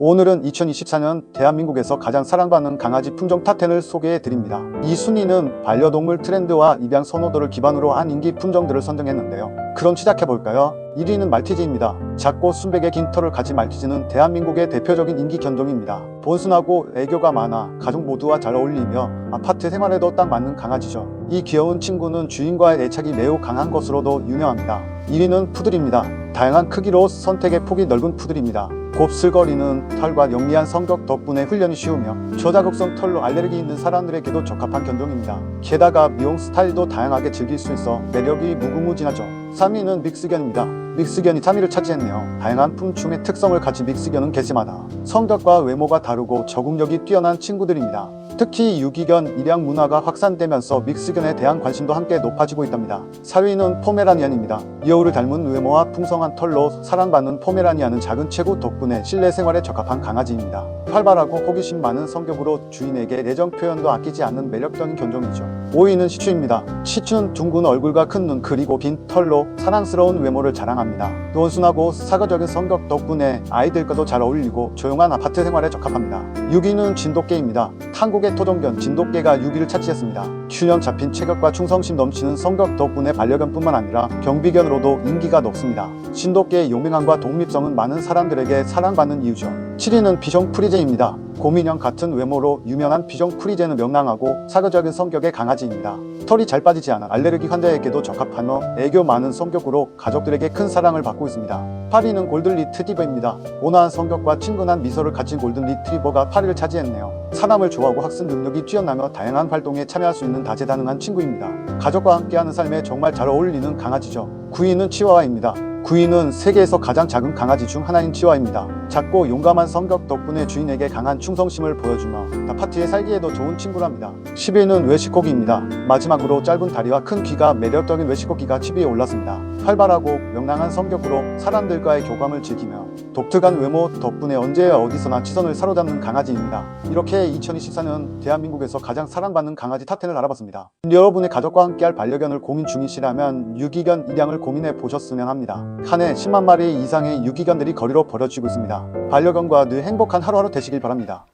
오늘은 2024년 대한민국에서 가장 사랑받는 강아지 품종 탑10을 소개해 드립니다. 이 순위는 반려동물 트렌드와 입양 선호도를 기반으로 한 인기 품종들을 선정했는데요. 그럼 시작해 볼까요? 1위는 말티즈입니다. 작고 순백의 긴 털을 가진 말티즈는 대한민국의 대표적인 인기 견종입니다. 온순하고 애교가 많아 가족 모두와 잘 어울리며 아파트 생활에도 딱 맞는 강아지죠. 이 귀여운 친구는 주인과의 애착이 매우 강한 것으로도 유명합니다. 2위는 푸들입니다. 다양한 크기로 선택의 폭이 넓은 푸들입니다. 곱슬거리는 털과 영리한 성격 덕분에 훈련이 쉬우며 저자극성 털로 알레르기 있는 사람들에게도 적합한 견종입니다. 게다가 미용 스타일도 다양하게 즐길 수 있어 매력이 무궁무진하죠. 3위는 믹스견입니다. 믹스견이 3위를 차지했네요. 다양한 품충의 특성을 가진 믹스견은 개체마다 성격과 외모가 다르고 적응력이 뛰어난 친구들입니다. 특히 유기견 입양 문화가 확산되면서 믹스견에 대한 관심도 함께 높아지고 있답니다. 4위는 포메라니안입니다. 여우를 닮은 외모와 풍성한 털로 사랑받는 포메라니안은 작은 체구 덕분에 실내 생활에 적합한 강아지입니다. 활발하고 호기심 많은 성격으로 주인에게 애정 표현도 아끼지 않는 매력적인 견종이죠. 5위는 시추입니다. 시추는 둥근 얼굴과 큰 눈 그리고 긴 털로 사랑스러운 외모를 자랑합니다. 온순하고 사과적인 성격 덕분에 아이들과도 잘 어울리고 조용한 아파트 생활에 적합합니다. 6위는 진돗개입니다. 한국의 토종견 진돗개가 6위를 차지했습니다. 균형 잡힌 체격과 충성심 넘치는 성격 덕분에 반려견뿐만 아니라 경비견으로도 인기가 높습니다. 진돗개의 용맹함과 독립성은 많은 사람들에게 사랑받는 이유죠. 7위는 비숑 프리제입니다. 곰인형 같은 외모로 유명한 비숑 프리제는 명랑하고 사교적인 성격의 강아지입니다. 털이 잘 빠지지 않아 알레르기 환자에게도 적합하며 애교 많은 성격으로 가족들에게 큰 사랑을 받고 있습니다. 8위는 골든 리트리버입니다. 온화한 성격과 친근한 미소를 가진 골든 리트리버가 8위를 차지했네요. 사람을 좋아하고 학습 능력이 뛰어나며 다양한 활동에 참여할 수 있는 다재다능한 친구입니다. 가족과 함께하는 삶에 정말 잘 어울리는 강아지죠. 9위는 치와와입니다. 9위는 세계에서 가장 작은 강아지 중 하나인 치와입니다. 작고 용감한 성격 덕분에 주인에게 강한 충성심을 보여주며 아파트에 살기에도 좋은 친구랍니다. 10위는 외식고기입니다. 마지막으로 짧은 다리와 큰 귀가 매력적인 외식고기가 10위에 올랐습니다. 활발하고 명랑한 성격으로 사람들과의 교감을 즐기며 독특한 외모 덕분에 언제 어디서나 시선을 사로잡는 강아지입니다. 이렇게 2024년 대한민국에서 가장 사랑받는 강아지 탑10을 알아봤습니다. 여러분의 가족과 함께할 반려견을 고민 중이시라면 유기견 입양을 고민해 보셨으면 합니다. 한 해 10만 마리 이상의 유기견들이 거리로 버려지고 있습 반려견과 늘 행복한 하루하루 되시길 바랍니다.